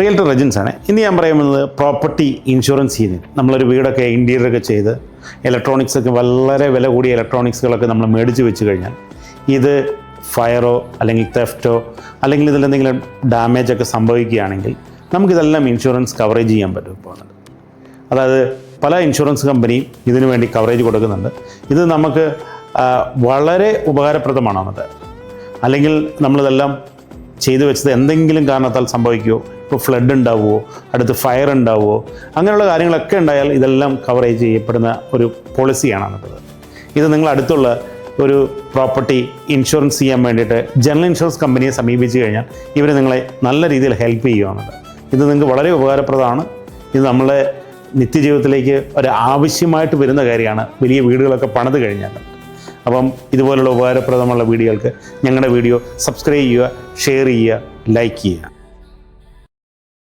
Realtor റെജൻസ് ആണ്. ഇന്ന് ഞാൻ പറയുന്നത് പ്രോപ്പർട്ടി ഇൻഷുറൻസ് ചെയ്യുന്നത്. നമ്മളൊരു വീടൊക്കെ ഇന്റീരിയറൊക്കെ ചെയ്ത് ഇലക്ട്രോണിക്സ് ഒക്കെ വളരെ വില കൂടിയ ഇലക്ട്രോണിക്സുകളൊക്കെ നമ്മൾ മേടിച്ച് വെച്ച് കഴിഞ്ഞാൽ ഇത് ഫയറോ അല്ലെങ്കിൽ തെഫ്റ്റോ അല്ലെങ്കിൽ ഇതിൽ എന്തെങ്കിലും ഡാമേജ് ഒക്കെ സംഭവിക്കുകയാണെങ്കിൽ നമുക്കിതെല്ലാം ഇൻഷുറൻസ് കവറേജ് ചെയ്യാൻ പറ്റും ഇപ്പോൾ അതായത് പല ഇൻഷുറൻസ് കമ്പനിയും ഇതിനു വേണ്ടി കവറേജ് കൊടുക്കുന്നുണ്ട്. ഇത് നമുക്ക് വളരെ ഉപകാരപ്രദമാണ് അത്? അല്ലെങ്കിൽ നമ്മളിതെല്ലാം ചെയ്തു വെച്ചത് എന്തെങ്കിലും കാരണത്താൽ സംഭവിക്കുമോ ഇപ്പോൾ ഫ്ലഡ് ഉണ്ടാവുമോ അടുത്ത് ഫയർ ഉണ്ടാവുമോ അങ്ങനെയുള്ള കാര്യങ്ങളൊക്കെ ഉണ്ടായാൽ ഇതെല്ലാം കവറേജ് ചെയ്യപ്പെടുന്ന ഒരു പോളിസിയാണ് അന്നത്തത് ഇത് നിങ്ങൾ അടുത്തുള്ള ഒരു പ്രോപ്പർട്ടി ഇൻഷുറൻസ് ചെയ്യാൻ വേണ്ടിയിട്ട് ജനറൽ ഇൻഷുറൻസ് കമ്പനിയെ സമീപിച്ചു കഴിഞ്ഞാൽ ഇവർ നിങ്ങളെ നല്ല രീതിയിൽ ഹെൽപ്പ് ചെയ്യുകയാണത് ഇത് നിങ്ങൾക്ക് വളരെ ഉപകാരപ്രദമാണ്. ഇത് നമ്മളെ നിത്യജീവിതത്തിലേക്ക് ഒരു ആവശ്യമായിട്ട് വരുന്ന കാര്യമാണ്. വലിയ വീടുകളൊക്കെ പണിത് കഴിഞ്ഞാൽ. അപ്പം ഇതുപോലുള്ള ഉപകാരപ്രദമുള്ള വീഡിയോകൾക്ക് ഞങ്ങളുടെ വീഡിയോ സബ്സ്ക്രൈബ് ചെയ്യുക ഷെയർ ചെയ്യുക ലൈക്ക് ചെയ്യുക.